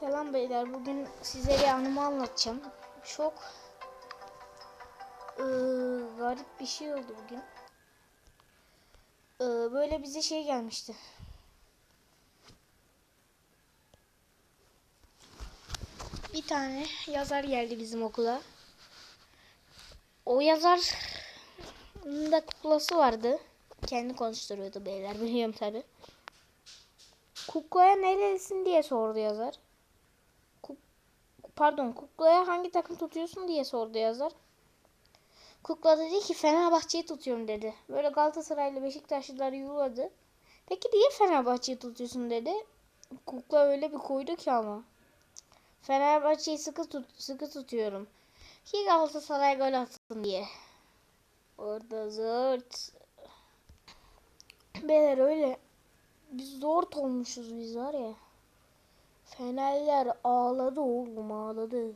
Selam beyler. Bugün size bir anımı anlatacağım. Çok eee, garip bir şey oldu bugün. Eee, böyle bize şey gelmişti. Bir tane yazar geldi bizim okula. O yazar da kuklası vardı. Kendi konuşturuyordu beyler biliyorum tabi. Kuklaya nerelisin diye sordu yazar. Pardon kuklaya hangi takım tutuyorsun diye sordu yazar. Kukla dedi ki Fenerbahçe'yi tutuyorum dedi. Böyle Galatasaraylı Beşiktaşlılar yuladı. Peki niye Fenerbahçe'yi tutuyorsun dedi. Kukla öyle bir koydu ki ama. Fenerbahçe'yi sıkı tut sıkı tutuyorum. Ki Galatasaray gol atsın diye. Orada zırt. Beyler öyle biz zor olmuşuz biz var ya. Fenerler ağladı oğlum ağladı.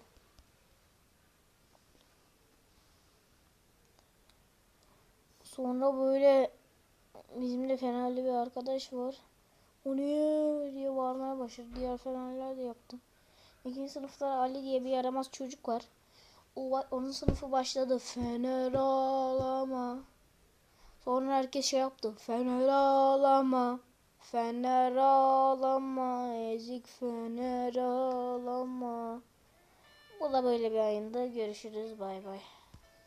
Sonra böyle bizim de Fenerli bir arkadaş var. O ne diye bağırmaya başladı. Diğer Fenerler de yaptı. İkinci sınıfta Ali diye bir yaramaz çocuk var. O, onun sınıfı başladı. Fener ağlama. Sonra herkes şey yaptı. Fener ağlama. Fener ağlama. Ezik fener ağlama. Bu da böyle bir ayında. Görüşürüz. Bay bay.